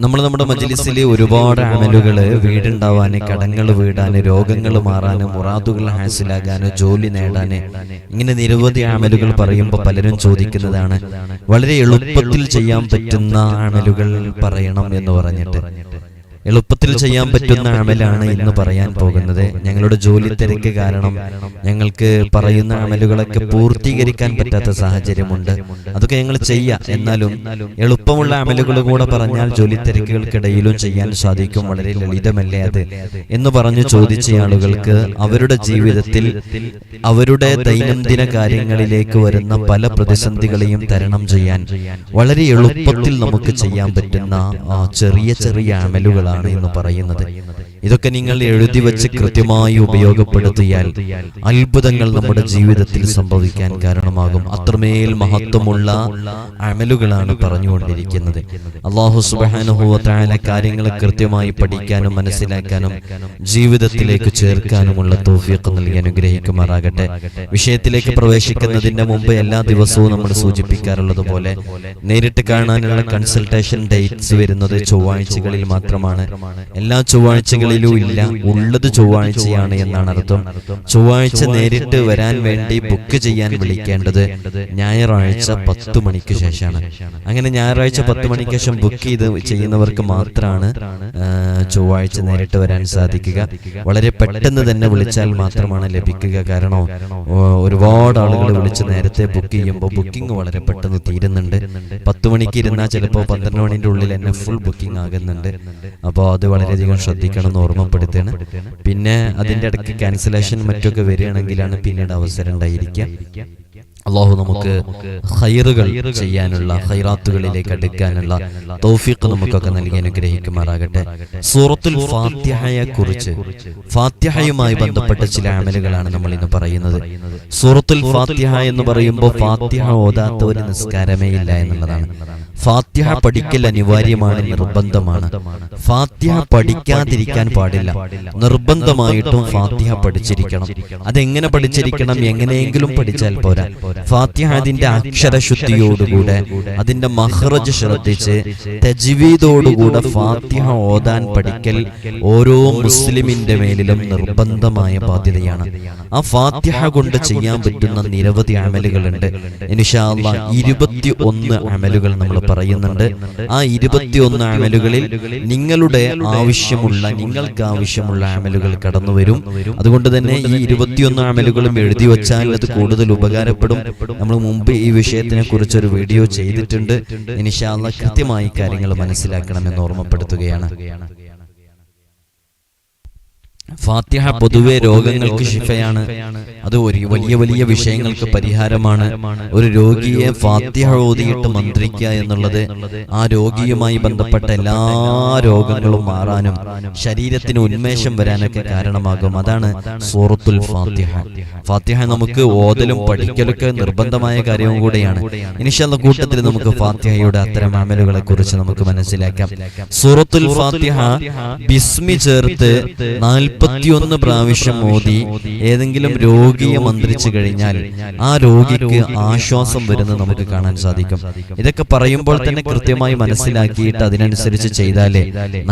നമ്മൾ നമ്മുടെ മജ്ലിസിലെ ഒരുപാട് അമലുകൾ വീടുണ്ടാവാന് കടങ്ങൾ വീടാന് രോഗങ്ങൾ മാറാന് മുറാദുകൾ ഹാസിലാകാന് ജോലി നേടാന് ഇങ്ങനെ നിരവധി ആമലുകൾ പറയുമ്പോൾ പലരും ചോദിക്കുന്നതാണ് വളരെ എളുപ്പത്തിൽ ചെയ്യാൻ പറ്റുന്ന അമലുകൾ പറയണം എന്ന് പറഞ്ഞിട്ട്. എളുപ്പത്തിൽ ചെയ്യാൻ പറ്റുന്ന അമലാണ് ഇന്ന് പറയാൻ പോകുന്നത്. ഞങ്ങളുടെ ജോലി തിരക്ക് കാരണം ഞങ്ങൾക്ക് പറയുന്ന അമലുകളൊക്കെ പൂർത്തീകരിക്കാൻ പറ്റാത്ത സാഹചര്യമുണ്ട്. അതൊക്കെ ഞങ്ങൾ ചെയ്യാം. എന്നാലും എളുപ്പമുള്ള അമലുകൾ കൂടെ പറഞ്ഞാൽ ജോലി തിരക്കുകൾക്കിടയിലും ചെയ്യാൻ സാധിക്കും. വളരെ ലളിതമല്ലേ അത്? എന്ന് പറഞ്ഞു ചോദിച്ച ആളുകൾക്ക് അവരുടെ ജീവിതത്തിൽ അവരുടെ ദൈനംദിന കാര്യങ്ങളിലേക്ക് വരുന്ന പല പ്രതിസന്ധികളെയും തരണം ചെയ്യാൻ വളരെ എളുപ്പത്തിൽ നമുക്ക് ചെയ്യാൻ പറ്റുന്ന ചെറിയ ചെറിയ അമലുകളാണ് എന്ന് പറയുന്നത്. ഇതൊക്കെ നിങ്ങൾ എഴുതി വെച്ച് കൃത്യമായി ഉപയോഗപ്പെടുത്തിയാൽ അത്ഭുതങ്ങൾ നമ്മുടെ ജീവിതത്തിൽ സംഭവിക്കാൻ കാരണമാകും. അത്രമേൽ മഹത്വമുള്ള അമലുകളാണ് പറഞ്ഞുകൊണ്ടിരിക്കുന്നത്. അള്ളാഹു സുബാനുഭവത്തായ കാര്യങ്ങൾ കൃത്യമായി പഠിക്കാനും മനസ്സിലാക്കാനും ജീവിതത്തിലേക്ക് ചേർക്കാനുമുള്ള തോഫിയൊക്കെ നൽകി അനുഗ്രഹിക്കുമാറാകട്ടെ. വിഷയത്തിലേക്ക് പ്രവേശിക്കുന്നതിന്റെ മുമ്പ് എല്ലാ ദിവസവും നമ്മൾ സൂചിപ്പിക്കാറുള്ളത് പോലെ നേരിട്ട് കാണാനുള്ള കൺസൾട്ടേഷൻ ഡേറ്റ്സ് വരുന്നത് ചൊവ്വാഴ്ചകളിൽ മാത്രമാണ്. എല്ലാ ചൊവ്വാഴ്ചകളിലും ഇല്ല ഉള്ളത് ചൊവ്വാഴ്ചയാണ് എന്നാണ് അർത്ഥം. ചൊവ്വാഴ്ച നേരിട്ട് വരാൻ വേണ്ടി ബുക്ക് ചെയ്യാൻ വിളിക്കേണ്ടത് ഞായറാഴ്ച പത്ത് മണിക്ക് ശേഷമാണ്. അങ്ങനെ ഞായറാഴ്ച പത്ത് മണിക്ക് ശേഷം ബുക്ക് ചെയ്ത് ചെയ്യുന്നവർക്ക് മാത്രമാണ് ചൊവ്വാഴ്ച നേരിട്ട് വരാൻ സാധിക്കുക. വളരെ പെട്ടെന്ന് തന്നെ വിളിച്ചാൽ മാത്രമാണ് ലഭിക്കുക. കാരണം ഒരുപാട് ആളുകൾ വിളിച്ച് നേരത്തെ ബുക്ക് ചെയ്യുമ്പോൾ ബുക്കിംഗ് വളരെ പെട്ടെന്ന് തീരുന്നുണ്ട്. പത്ത് മണിക്ക് ഇരുന്നാൽ ചിലപ്പോൾ പന്ത്രണ്ട് മണിന്റെ ഉള്ളിൽ തന്നെ ഫുൾ ബുക്കിംഗ് ആകുന്നുണ്ട്. അപ്പോൾ അത് വളരെയധികം ശ്രദ്ധിക്കണം എന്ന് ഓർമ്മപ്പെടുത്തുകയാണ് പിന്നെ അതിന്റെ ഇടയ്ക്ക് ക്യാൻസലേഷൻ മറ്റൊക്കെ വരികയാണെങ്കിലാണ് പിന്നീട് അവസരം ഉണ്ടായിരിക്കുക. അള്ളാഹു നമുക്ക് ഹൈറുകൾ ചെയ്യാനുള്ള ഹൈറാത്തുകളിലേക്ക് അടുക്കാനുള്ള തൗഫീഖ് നമുക്കൊക്കെ നൽകി അനുഗ്രഹിക്കുമാറാകട്ടെ. സൂറത്തുൽ ഫാത്തിഹയെ കുറിച്ച് ഫാത്തിഹയുമായി ബന്ധപ്പെട്ട ചില അമലുകളാണ് നമ്മൾ ഇന്ന് പറയുന്നത്. സൂറത്തുൽ ഫാത്തിഹ എന്ന് പറയുമ്പോൾ ഫാത്തിഹ ഓതാത്ത ഒരു നിസ്കാരമേ ഇല്ല എന്നുള്ളതാണ്. ഫാത്തിഹ പഠിക്കൽ അനിവാര്യമാണ് നിർബന്ധമാണ്. ഫാത്തിഹ പഠിക്കാതിരിക്കാൻ പാടില്ല. നിർബന്ധമായിട്ടും ഫാത്തിഹ പഠിച്ചിരിക്കണം. അതെങ്ങനെ പഠിച്ചിരിക്കണം? എങ്ങനെയെങ്കിലും പഠിച്ചാൽ പോരാ. ഫാത്തിഹ അതിന്റെ അക്ഷരശുദ്ധിയോടുകൂടെ അതിന്റെ മഹ്റജ് ശ്രദ്ധിച്ച് തജ്വീദോടുകൂടെ ഫാത്തിഹ ഓതാൻ പഠിക്കൽ ഓരോ മുസ്ലിമിന്റെ മേലിലും നിർബന്ധമായ ബാധ്യതയാണ്. ആ ഫാത്തിഹ കൊണ്ട് ചെയ്യാൻ പറ്റുന്ന നിരവധി അമലുകളുണ്ട്. ഇൻഷാല്ല ഇരുപത്തി ഒന്ന് അമലുകൾ നമ്മൾ പറയുന്നുണ്ട്. ആ ഇരുപത്തിയൊന്ന് അമലുകളിൽ നിങ്ങളുടെ ആവശ്യമുള്ള നിങ്ങൾക്ക് ആവശ്യമുള്ള അമലുകൾ കടന്നു വരും അതുകൊണ്ട് തന്നെ ഈ ഇരുപത്തിയൊന്ന് അമലുകളും എഴുതി വെച്ചാൽ അത് കൂടുതൽ ഉപകാരപ്പെടും. നമ്മൾ മുമ്പ് ഈ വിഷയത്തിനെ കുറിച്ച് ഒരു വീഡിയോ ചെയ്തിട്ടുണ്ട്. ഇനിഷാല്ല കൃത്യമായി കാര്യങ്ങൾ മനസ്സിലാക്കണമെന്ന് ഓർമ്മപ്പെടുത്തുകയാണ്. ഫാത്തിഹ പൊതുവെ രോഗങ്ങൾക്ക് ശിഫയാണ്. അത് ഒരു വലിയ വലിയ വിഷയങ്ങൾക്ക് പരിഹാരമാണ് ഒരു രോഗിയെ ഫാത്തിഹ ഓതിയിട്ട് മന്ത്രിക്കുക എന്നുള്ളത് ആ രോഗിയുമായി ബന്ധപ്പെട്ട എല്ലാ രോഗങ്ങളും മാറാനും ശരീരത്തിന് ഉന്മേഷം വരാനൊക്കെ കാരണമാകും. അതാണ് സൂറത്തുൽ ഫാത്തിഹ. ഫാത്തിഹ. നമുക്ക് ഓതലും പഠിക്കലൊക്കെ നിർബന്ധമായ കാര്യവും കൂടെയാണ്. ഇനിഷല്ല കൂട്ടത്തിൽ നമുക്ക് ഫാത്തിഹയുടെ അത്തരം അമലുകളെ കുറിച്ച് നമുക്ക് മനസ്സിലാക്കാം. സൂറത്തുൽ ഫാത്തിഹ ബിസ്മി ചേർത്ത് നാൽപ്പത്തിയൊന്ന് പ്രാവശ്യം ഓതി ഏതെങ്കിലും രോഗിയെ മന്ത്രിച്ചു കഴിഞ്ഞാൽ ആ രോഗിക്ക് ആശ്വാസം വരുന്നത് നമുക്ക് കാണാൻ സാധിക്കും. ഇതൊക്കെ പറയുമ്പോൾ തന്നെ കൃത്യമായി മനസ്സിലാക്കിയിട്ട് അതിനനുസരിച്ച് ചെയ്താലേ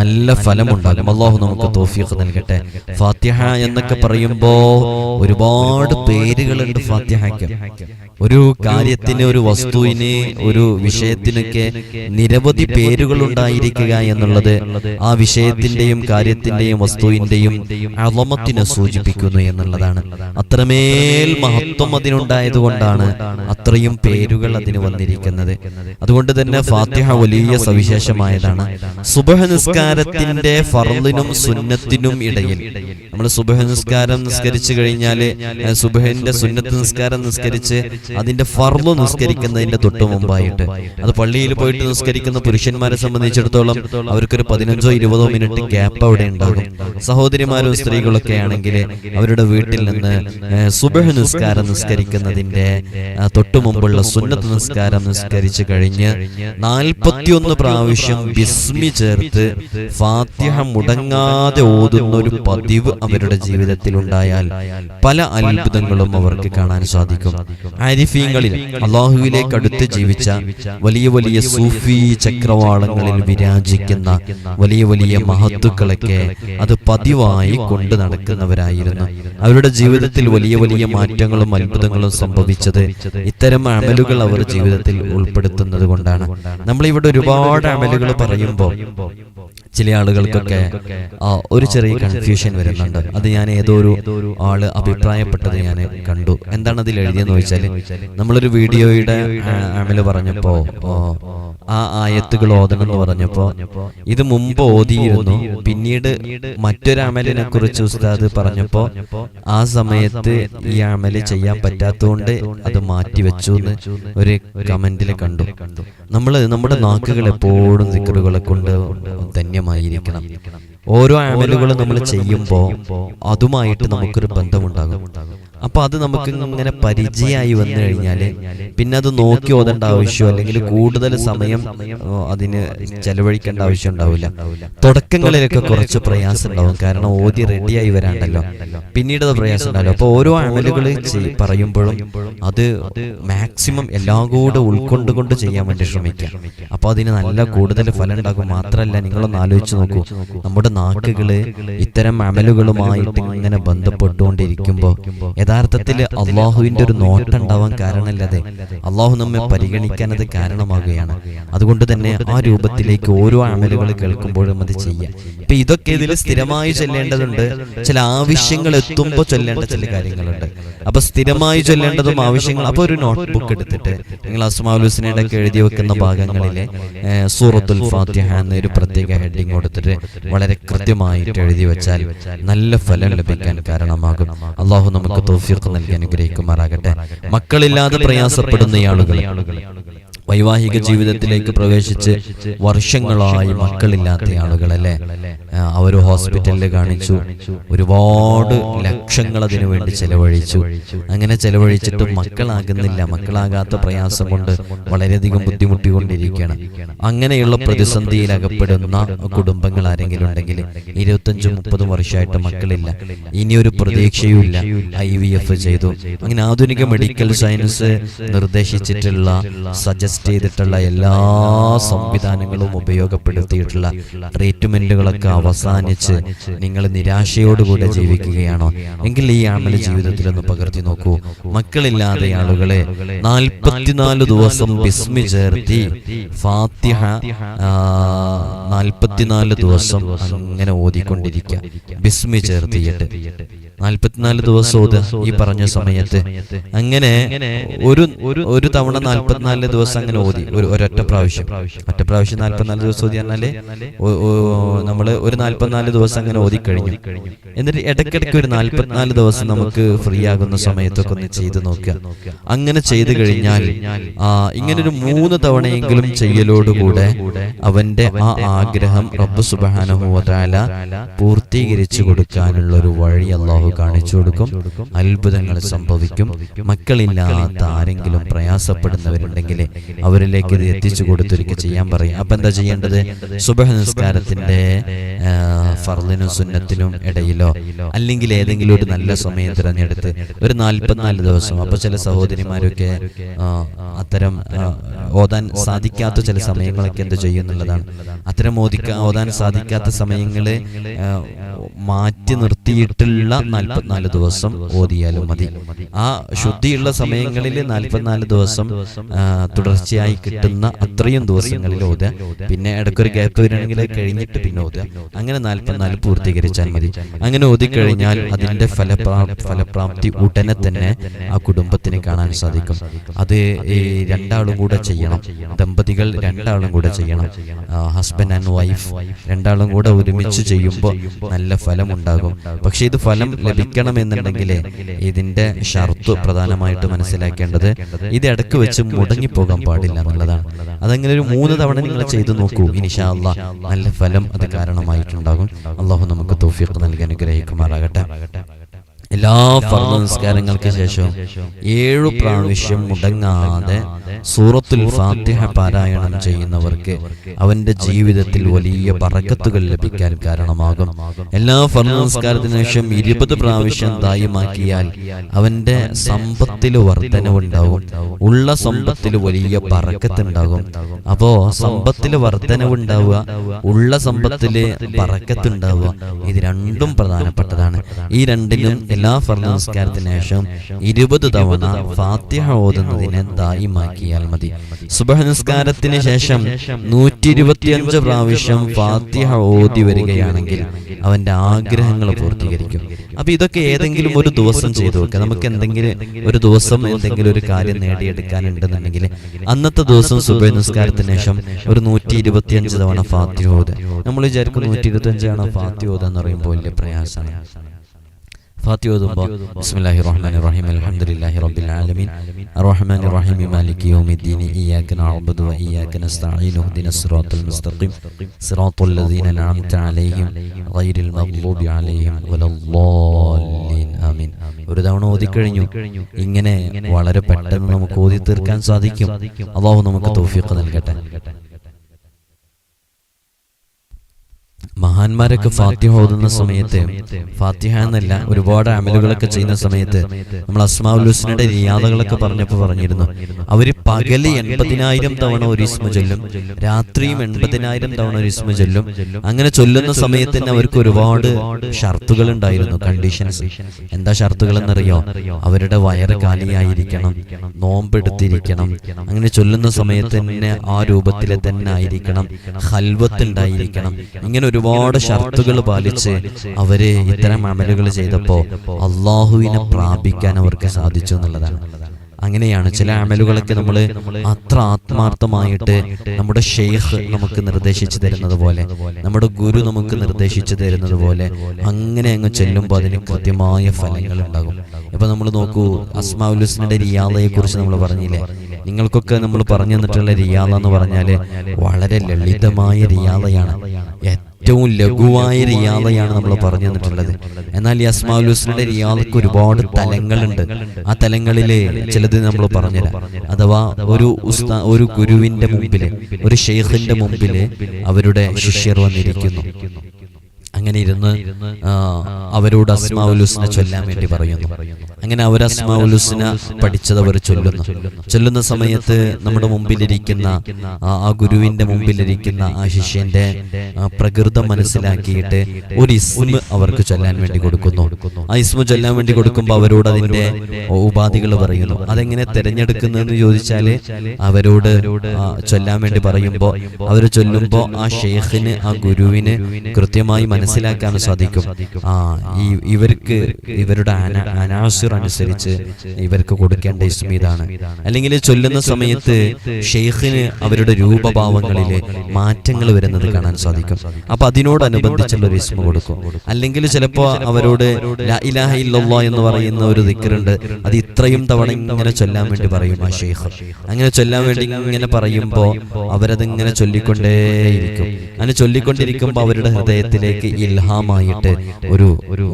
നല്ല ഫലം ഉണ്ടാകും അള്ളാഹു നമുക്ക് തോഫിയൊക്കെ നൽകട്ടെ. ഫാത്തിഹ എന്നൊക്കെ പറയുമ്പോ ഒരുപാട് പേരുകളുണ്ട് ഫാത്തിഹയ്ക്ക്. ഒരു കാര്യത്തിന് ഒരു വസ്തുവിന് ഒരു വിഷയത്തിനൊക്കെ നിരവധി പേരുകൾ ഉണ്ടായിരിക്കുക എന്നുള്ളത് ആ വിഷയത്തിന്റെയും കാര്യത്തിന്റെയും വസ്തുവിന്റെയും അളമത്തിനെ സൂചിപ്പിക്കുന്നു എന്നുള്ളതാണ്. അത്രമേൽ മഹത്വം അതിനുണ്ടായത് കൊണ്ടാണ് അത്രയും പേരുകൾ അതിന് വന്നിരിക്കുന്നത്. അതുകൊണ്ട് തന്നെ ഫാത്തിഹ വലിയ സവിശേഷമായതാണ്. സുബഹ നിസ്കാരത്തിന്റെ ഫറലിനും സുന്നത്തിനും ഇടയിൽ. നമ്മൾ സുബഹ നിസ്കാരം നിസ്കരിച്ചു കഴിഞ്ഞാൽ സുബഹിന്റെ സുന്നത്ത് നിസ്കാരം നിസ്കരിച്ച് അതിന്റെ ഫർൾ നിസ്കരിക്കുന്നതിന്റെ തൊട്ട് മുമ്പായിട്ട്. അത് പള്ളിയിൽ പോയിട്ട് നിസ്കരിക്കുന്ന പുരുഷന്മാരെ സംബന്ധിച്ചിടത്തോളം അവർക്കൊരു പതിനഞ്ചോ ഇരുപതോ മിനിറ്റ് ഗ്യാപ്പ് അവിടെ ഉണ്ടാകും. സഹോദരിമാരും സ്ത്രീകളൊക്കെ ആണെങ്കിൽ അവരുടെ വീട്ടിൽ നിന്ന് സുബഹ നിസ്കാരം നിസ്കരിക്കുന്നതിന്റെ തൊട്ടു മുമ്പുള്ള സുന്നത്ത് നിസ്കാരം നിസ്കരിച്ചു കഴിഞ്ഞ് നാൽപ്പത്തിയൊന്ന് പ്രാവശ്യം ബിസ്മി ചേർത്ത് ഫാത്തിഹ മുടങ്ങാതെ ഓതുന്ന ഒരു പതിവ് അവരുടെ ജീവിതത്തിൽ ഉണ്ടായാൽ പല അത്ഭുതങ്ങളും അവർക്ക് കാണാൻ സാധിക്കും. ആരിഫീങ്ങളിൽ അള്ളാഹുവിലേക്ക് അടുത്ത് ജീവിച്ച വലിയ വലിയ സൂഫി ചക്രവാളങ്ങളിൽ വിരാജിക്കുന്ന വലിയ വലിയ മഹത്തുക്കളൊക്കെ അത് പതിവായി കൊണ്ട് നടക്കുന്നവരായിരുന്നു. അവരുടെ ജീവിതത്തിൽ വലിയ വലിയ മാറ്റങ്ങളും അത്ഭുതങ്ങളും സംഭവിച്ചത് ഇത്തരം അമലുകൾ അവർ ജീവിതത്തിൽ ഉൾപ്പെടുത്തുന്നത് കൊണ്ടാണ്. നമ്മളിവിടെ ഒരുപാട് അമലുകൾ പറയുമ്പോൾ ചില ആളുകൾക്കൊക്കെ ആ, ഒരു ചെറിയ കൺഫ്യൂഷൻ വരുന്നുണ്ട്. അത് ഞാൻ ഏതോ ഒരു ആൾ അഭിപ്രായപ്പെട്ടത് ഞാൻ കണ്ടു. എന്താണ് അതിൽ എഴുതിയെന്ന് ചോദിച്ചാൽ നമ്മളൊരു വീഡിയോയുടെ ആമിൽ പറഞ്ഞപ്പോ ആ ആയത്തുകൾ ഓതണം എന്ന് പറഞ്ഞപ്പോ ഇത് മുമ്പ് ഓതിയിരുന്നു. പിന്നീട് മറ്റൊരു അമലിനെ കുറിച്ച് ഉസ്താദ് പറഞ്ഞപ്പോ ആ സമയത്ത് ഈ അമൽ ചെയ്യാൻ പറ്റാത്തതുകൊണ്ട് അത് മാറ്റിവെച്ചു എന്ന് ഒരു കമന്റിൽ കണ്ടു. നമ്മൾ നമ്മുടെ നാക്കുകൾ എപ്പോഴും ദിക്കറുകളെ കൊണ്ട് ധന്യമായിരിക്കണം. ഓരോ ആമലുകളും നമ്മൾ ചെയ്യുമ്പോൾ അതുമായിട്ട് നമുക്കൊരു ബന്ധമുണ്ടാകും. അപ്പൊ അത് നമുക്ക് ഇങ്ങനെ പരിചയമായി വന്നു കഴിഞ്ഞാൽ പിന്നെ അത് നോക്കി ഓതേണ്ട ആവശ്യമോ അല്ലെങ്കിൽ കൂടുതൽ സമയം അതിന് ചെലവഴിക്കേണ്ട ആവശ്യം ഉണ്ടാവില്ല. തുടക്കങ്ങളിലൊക്കെ കുറച്ച് പ്രയാസം ഉണ്ടാവും കാരണം ഓതി റെഡിയായി വരാണ്ടല്ലോ. പിന്നീട് അത് പ്രയാസം ഉണ്ടാവില്ല അപ്പൊ ഓരോ അമലുകൾ പറയുമ്പോഴും അത് മാക്സിമം എല്ലാം കൂടെ ഉൾക്കൊണ്ടുകൊണ്ട് ചെയ്യാൻ വേണ്ടി ശ്രമിക്കാം അപ്പൊ അതിന് നല്ല കൂടുതൽ ഫലം ഉണ്ടാകും. മാത്രമല്ല നിങ്ങളൊന്ന് ആലോചിച്ച് നോക്കൂ. നമ്മുടെ നാക്കുകൾ ഇത്തരം അമലുകളുമായിട്ട് ഇങ്ങനെ ബന്ധപ്പെട്ടുകൊണ്ടിരിക്കുമ്പോൾ യഥാർത്ഥത്തിൽ അള്ളാഹുവിന്റെ ഒരു നോട്ടം ഉണ്ടാവാൻ കാരണമല്ലാതെ അള്ളാഹു നമ്മെ പരിഗണിക്കാൻ അത് കാരണമാകുകയാണ്. അതുകൊണ്ട് തന്നെ ആ രൂപത്തിലേക്ക് ഓരോ അമലുകൾ കേൾക്കുമ്പോഴും അത് ചെയ്യാം. ഇപ്പൊ ഇതൊക്കെ ഇതിൽ സ്ഥിരമായി ചൊല്ലേണ്ടതുണ്ട്. ചില ആവശ്യങ്ങൾ എത്തുമ്പോൾ ചൊല്ലേണ്ട ചില കാര്യങ്ങളുണ്ട്. അപ്പൊ സ്ഥിരമായി ചൊല്ലേണ്ടതും ആവശ്യങ്ങൾ അപ്പൊ ഒരു നോട്ട് ബുക്ക് എടുത്തിട്ട് നിങ്ങൾ അസ്മാലുസിനയുടെ ഒക്കെ എഴുതി വെക്കുന്ന ഭാഗങ്ങളിലെ സൂറത്തുൽ ഫാത്തിഹ എന്നൊരു പ്രത്യേക ഹെഡിങ് കൊടുത്തിട്ട് വളരെ കൃത്യമായിട്ട് എഴുതി വെച്ചാൽ നല്ല ഫലം ലഭിക്കാൻ കാരണമാകും. അള്ളാഹു നമുക്ക് തോഫിക്ക് നൽകി അനുഗ്രഹിക്കുമാറാകട്ടെ. മക്കളില്ലാതെ പ്രയാസപ്പെടുന്ന ആളുകൾ വൈവാഹിക ജീവിതത്തിലേക്ക് പ്രവേശിച്ച് വർഷങ്ങളായി മക്കളില്ലാത്ത ആളുകളല്ലേ? അവർ ഹോസ്പിറ്റലിൽ കാണിച്ചു. ഒരുപാട് ലക്ഷങ്ങൾ അതിനു വേണ്ടി ചെലവഴിച്ചു. അങ്ങനെ ചെലവഴിച്ചിട്ട് മക്കളാകുന്നില്ല. മക്കളാകാത്ത പ്രയാസം കൊണ്ട് വളരെയധികം ബുദ്ധിമുട്ടിക്കൊണ്ടിരിക്കുകയാണ്. അങ്ങനെയുള്ള പ്രതിസന്ധിയിൽ അകപ്പെടുന്ന കുടുംബങ്ങൾ ആരെങ്കിലും ഉണ്ടെങ്കിൽ ഇരുപത്തഞ്ചും മുപ്പതും വർഷമായിട്ട് മക്കളില്ല. ഇനിയൊരു പ്രതീക്ഷയുമില്ല. ഐ വി എഫ് ചെയ്തു. അങ്ങനെ ആധുനിക മെഡിക്കൽ സയൻസ് നിർദ്ദേശിച്ചിട്ടുള്ള സജസ്റ്റ് ചെയ്തിട്ടുള്ള എല്ലാ സംവിധാനങ്ങളും ഉപയോഗപ്പെടുത്തിയിട്ടുള്ള ട്രീറ്റ്മെന്റുകളൊക്കെ അവസാനിച്ച് നിങ്ങൾ നിരാശയോടുകൂടെ ജീവിക്കുകയാണോ? എങ്കിൽ ഈ ആമല ജീവിതത്തിൽ ഒന്ന് പകർത്തി നോക്കൂ. മക്കളില്ലാതെ ആളുകളെ നാൽപ്പത്തിനാല് ദിവസം ബിസ്മി ചേർത്തി ഫാത്തിഹ നാൽപ്പത്തിനാല് ദിവസം അങ്ങനെ ഓതിക്കൊണ്ടിരിക്കുക. ബിസ്മി ചേർത്തിയിട്ട് നാൽപ്പത്തിനാല് ദിവസം ഓത് ഈ പറഞ്ഞ സമയത്ത്. അങ്ങനെ ഒരു ഒരു തവണ നാൽപ്പത്തിനാല് ദിവസം അങ്ങനെ ഓതി. ഒരു ഒരൊറ്റ പ്രാവശ്യം. ഒറ്റ പ്രാവശ്യം നാൽപ്പത്തിനാല് ദിവസം ഓതി പറഞ്ഞാൽ നമ്മൾ ഒരു നാൽപ്പത്തിനാല് ദിവസം അങ്ങനെ ഓതിക്കഴിഞ്ഞു. എന്നിട്ട് ഇടയ്ക്കിടയ്ക്ക് ഒരു നാൽപ്പത്തിനാല് ദിവസം നമുക്ക് ഫ്രീ ആകുന്ന സമയത്തൊക്കെ ഒന്ന് ചെയ്ത് നോക്കുക. അങ്ങനെ ചെയ്തു കഴിഞ്ഞാൽ ആ ഇങ്ങനെ ഒരു മൂന്ന് തവണയെങ്കിലും ചെയ്യലോടുകൂടെ അവന്റെ ആ ആഗ്രഹം റബ്ബ് സുബാനുഭവത്താല പൂർത്തീകരിച്ചു കൊടുക്കാനുള്ള ഒരു വഴി അള്ളാഹു കാണിച്ചു കൊടുക്കും. അത്ഭുതങ്ങൾ സംഭവിക്കും. മക്കളില്ലാത്ത ആരെങ്കിലും പ്രയാസപ്പെടുന്നവരുണ്ടെങ്കിൽ അവരിലേക്ക് ഇത് എത്തിച്ചു കൊടുത്തൊരിക്കൽ ചെയ്യാൻ പറയും. അപ്പൊ എന്താ ചെയ്യേണ്ടത്? സുബഹ നിസ്കാരത്തിന്റെ ആ, ഫർദിനും സുന്നത്തിനും ഇടയിലോ അല്ലെങ്കിൽ ഏതെങ്കിലും ഒരു നല്ല സമയം തിരഞ്ഞെടുത്ത് ഒരു നാൽപ്പത്തിനാല് ദിവസം. അപ്പൊ ചില സഹോദരിമാരൊക്കെ അത്തരം ഓതാൻ സാധിക്കാത്ത ചില സമയങ്ങളൊക്കെ എന്ത് ചെയ്യുന്നുള്ളതാണ് അത്തരം ഓദിക്ക ഓതാൻ സാധിക്കാത്ത സമയങ്ങളെ മാറ്റി നിർത്തിയിട്ടുള്ള നാൽപ്പത്തിനാല് ദിവസം ഓതിയാലും മതി. ആ ശുദ്ധിയുള്ള സമയങ്ങളിൽ നാൽപ്പത്തിനാല് ദിവസം തുടർച്ചയായി കിട്ടുന്ന അത്രയും ദിവസങ്ങളിൽ ഓതുക. പിന്നെ ഇടയ്ക്കൊരു ഗ്യാപ്പ് വരികയാണെങ്കിൽ കഴിഞ്ഞിട്ട് പിന്നെ ഓതുക. അങ്ങനെ നാൽപ്പത്തിനാല് പൂർത്തീകരിച്ചാൽ മതി. അങ്ങനെ ഓതിക്കഴിഞ്ഞാൽ അതിന്റെ ഫലപ്രാ ഫലപ്രാപ്തി ഉടനെ തന്നെ ആ കുടുംബത്തിന് കാണാൻ സാധിക്കും. അത് ഈ രണ്ടാളും കൂടെ ചെയ്യണം. ദമ്പതികൾ രണ്ടാളും കൂടെ ചെയ്യണം. ഹസ്ബൻഡ് ആൻഡ് വൈഫ് രണ്ടാളും കൂടെ ഒരുമിച്ച് ചെയ്യുമ്പോൾ നല്ല ഫലം ഉണ്ടാകും. പക്ഷെ ഇത് ഫലം ലഭിക്കണമെന്നുണ്ടെങ്കിൽ ഇതിന്റെ ഷർത്ത് പ്രധാനമായിട്ട് മനസ്സിലാക്കേണ്ടത് ഇത് ഇടയ്ക്ക് വെച്ച് മുടങ്ങിപ്പോകാൻ പാടില്ല എന്നുള്ളതാണ്. അതങ്ങനെ ഒരു മൂന്ന് തവണ നിങ്ങൾ ചെയ്തു നോക്കൂ. ഇനിഷാ അള്ളാ നല്ല ഫലം അത് കാരണമായിട്ടുണ്ടാകും അള്ളാഹു നമുക്ക് തോഫിക്ക് നൽകി അനുഗ്രഹിക്കുമാറാകട്ടെ. എല്ലാ ഫർദ് നിസ്കാരങ്ങൾക്ക് ശേഷവും ഏഴു പ്രാവശ്യം മുടങ്ങാതെ സൂറത്തുൽ ഫാത്തിഹ പാരായണം ചെയ്യുന്നവർക്ക് അവന്റെ ജീവിതത്തിൽ വലിയ പറക്കത്തുകൾ ലഭിക്കാൻ കാരണമാകും. എല്ലാ ഫർദ് നിസ്കാരത്തിന് ശേഷം ഇരുപത് പ്രാവശ്യം ദായമാക്കിയാൽ അവന്റെ സമ്പത്തിൽ വർധനവുണ്ടാകും ഉള്ള സമ്പത്തിൽ വലിയ പറക്കത്തുണ്ടാകും അപ്പോ സമ്പത്തിൽ വർധനവുണ്ടാവുക ഉള്ള സമ്പത്തിൽ പറക്കത്തുണ്ടാവുക ഇത് രണ്ടും പ്രധാനപ്പെട്ടതാണ്. ഈ രണ്ടിനും എല്ലാ ഫർദ് നമസ്കാരത്തിന് ശേഷം ഇരുപത് തവണ ഫാത്തിഹ ഓതുന്നതിനെ ദായിമാക്കിയാൽ മതി. സുബഹ നമസ്കാരത്തിന് ശേഷം നൂറ്റി ഇരുപത്തിയഞ്ച് പ്രാവശ്യം ഫാത്തിഹ ഓതി വരികയാണെങ്കിൽ അവന്റെ ആഗ്രഹങ്ങൾ പൂർത്തീകരിക്കും. അപ്പൊ ഇതൊക്കെ ഏതെങ്കിലും ഒരു ദിവസം ചെയ്തു വെക്കുക നമുക്ക് എന്തെങ്കിലും ഒരു ദിവസം എന്തെങ്കിലും ഒരു കാര്യം നേടിയെടുക്കാനുണ്ടെന്നുണ്ടെങ്കിൽ അന്നത്തെ ദിവസം സുബഹ നമസ്കാരത്തിന് ശേഷം ഒരു നൂറ്റി ഇരുപത്തിയഞ്ച് തവണ ഫാത്തിഹ ഓത് നമ്മൾ വിചാരിക്കും നൂറ്റി ഇരുപത്തിയഞ്ചാണ് ഫാത്തിഹ ഓത് എന്ന് പറയുമ്പോൾ വലിയ പ്രയാസമാണ്. ഫാത്തി ഓതുമ്പോൾ ബിസ്മില്ലാഹി റഹ്മാനി റഹീം അൽഹംദുലില്ലാഹി റബ്ബിൽ ആലമീൻ അർറഹ്മാനി റഹീം മാലികി യൗമിദ്ദീൻ ഇയ്യാക നഅബ്ദു വ ഇയ്യാക നസ്തഈൻ ഇഹ്ദിനസ് സിറാത്തൽ മുസ്തഖീം സിറാത്തൽ ലദീന അൻഅംത അലൈഹിം ഗൈറിൽ മഗ്ളൂബി അലൈഹിം വലദ്ദാലിൻ ആമീൻ ഒരു തവണ ഓതിക്കഴിഞ്ഞു. ഇങ്ങനെ വളരെ പെട്ടെന്ന് നമുക്ക് ഓതി തീർക്കാൻ സാധിക്കും. അള്ളാഹു നമുക്ക് തൗഫീഖ് നൽകട്ടെ. മഹാന്മാരൊക്കെ ഫാത്തിഹ ഓതുന്ന സമയത്ത് ഫാത്തിഹ എന്നല്ല ഒരുപാട് അമലുകളൊക്കെ ചെയ്യുന്ന സമയത്ത് നമ്മൾ അസ്മാഉലുസ്നയുടെ റിയാദകളൊക്കെ പറഞ്ഞപ്പോൾ പറഞ്ഞിരുന്നു. അവർ പകൽ എൺപതിനായിരം തവണ ഒരു ഇസ്മ ചൊല്ലും. രാത്രിയും എൺപതിനായിരം തവണ ഒരു ഇസ്മ ചൊല്ലും. അങ്ങനെ ചൊല്ലുന്ന സമയത്ത് തന്നെ അവർക്ക് ഒരുപാട് ഷർത്തുകൾ ഉണ്ടായിരുന്നു കണ്ടീഷൻസ് എന്താ ഷർത്തുകൾ എന്നറിയോ? അവരുടെ വയറ് കാലിയായിരിക്കണം നോമ്പെടുത്തിരിക്കണം. അങ്ങനെ ചൊല്ലുന്ന സമയത്ത് തന്നെ ആ രൂപത്തിൽ തന്നെ ആയിരിക്കണം ഹൽവത്ത് ഉണ്ടായിരിക്കണം. ഇങ്ങനെ ഒരുപാട് ഷർത്തുകൾ പാലിച്ച് അവർ ഇത്തരം അമലുകൾ ചെയ്തപ്പോ അള്ളാഹുവിനെ പ്രാപിക്കാൻ അവർക്ക് സാധിച്ചു എന്നുള്ളതാണ്. അങ്ങനെയാണ് ചില അമലുകളൊക്കെ നമ്മൾ അത്ര ആത്മാർത്ഥമായിട്ട് നമ്മുടെ ഷെയ്ഖ് നമുക്ക് നിർദ്ദേശിച്ചു തരുന്നത് പോലെ നമ്മുടെ ഗുരു നമുക്ക് നിർദ്ദേശിച്ചു തരുന്നത് പോലെ അങ്ങനെ അങ്ങ് ചെല്ലുമ്പോൾ അതിന് കൃത്യമായ ഫലങ്ങൾ ഉണ്ടാകും ഇപ്പൊ നമ്മൾ നോക്കൂ അസ്മാഉലുസ്നയുടെ റിയാദയെ കുറിച്ച് നമ്മൾ പറഞ്ഞില്ലേ? നിങ്ങൾക്കൊക്കെ നമ്മൾ പറഞ്ഞു തന്നിട്ടുള്ള റിയാദ എന്ന് പറഞ്ഞാൽ വളരെ ലളിതമായ റിയാദയാണ്. ഏറ്റവും ലഘുവായ റിയാദയാണ് നമ്മൾ പറഞ്ഞു തന്നിട്ടുള്ളത് എന്നാൽ ഈ അസ്മാഉലുസ്നയുടെ റിയാദക്ക് ഒരുപാട് തലങ്ങളുണ്ട്. ആ തലങ്ങളിലെ ചിലത് നമ്മൾ പറഞ്ഞുതരാം. അഥവാ ഒരു ഉസ്താ ഒരു ഗുരുവിന്റെ മുമ്പിൽ ഒരു ഷെയ്ഖിന്റെ മുമ്പിൽ അവരുടെ ശിഷ്യർ വന്നിരിക്കുന്നു. അങ്ങനെ ഇരുന്ന് അവരോട് അസ്മാഉലുസ്ന ചൊല്ലാൻ വേണ്ടി പറയുന്നു. അങ്ങനെ അവർ അസ്മാഉലുസ്ന പഠിച്ചത് അവർ ചൊല്ലുന്നു. ചൊല്ലുന്ന. സമയത്ത് നമ്മുടെ മുമ്പിലിരിക്കുന്ന ആ ഗുരുവിന്റെ മുമ്പിലിരിക്കുന്ന ആ ശിഷ്യന്റെ പ്രകൃതം മനസ്സിലാക്കിയിട്ട് ഒരു ഇസ്മ അവർക്ക് ചൊല്ലാൻ വേണ്ടി കൊടുക്കുന്നു. ആ ഇസ്മ ചൊല്ലാൻ വേണ്ടി കൊടുക്കുമ്പോൾ അവരോട് അതിന്റെ ഉപാധികൾ പറയുന്നു. അതെങ്ങനെ തെരഞ്ഞെടുക്കുന്നതെന്ന് ചോദിച്ചാൽ അവരോട് ചൊല്ലാൻ വേണ്ടി പറയുമ്പോൾ അവർ ചൊല്ലുമ്പോൾ ആ ഷെയ്ഖിന് ആ ഗുരുവിന് കൃത്യമായി മനസ്സിലാക്കാൻ സാധിക്കും. ആ ഈ ഇവർക്ക് ഇവരുടെ അന- അനാസുർ അനുസരിച്ച് ഇവർക്ക് കൊടുക്കേണ്ട ഇസ്മ ഇതാണ്. അല്ലെങ്കിൽ ചൊല്ലുന്ന സമയത്ത് ഷെയ്ഖിന് അവരുടെ രൂപഭാവങ്ങളിൽ മാറ്റങ്ങൾ വരുന്നത് കാണാൻ സാധിക്കും. അപ്പൊ അതിനോടനുബന്ധിച്ചുള്ള ഒരു ഇസ്മ കൊടുക്കും. അല്ലെങ്കിൽ ചിലപ്പോ അവരോട് ഇലാഹ ഇല്ലല്ലാ എന്ന് പറയുന്ന ഒരു ദിക്കറുണ്ട് അത് ഇത്രയും തവണ ഇങ്ങനെ ചൊല്ലാൻ വേണ്ടി പറയും ആ ഷെയ്ഖ്. അങ്ങനെ ചൊല്ലാൻ വേണ്ടി ഇങ്ങനെ പറയുമ്പോ അവരതിങ്ങനെ ചൊല്ലിക്കൊണ്ടേയിരിക്കും. അങ്ങനെ ചൊല്ലിക്കൊണ്ടിരിക്കുമ്പോൾ അവരുടെ ഹൃദയത്തിലേക്ക് ഇൽഹാമായിട്ട് ഒരു ഒരു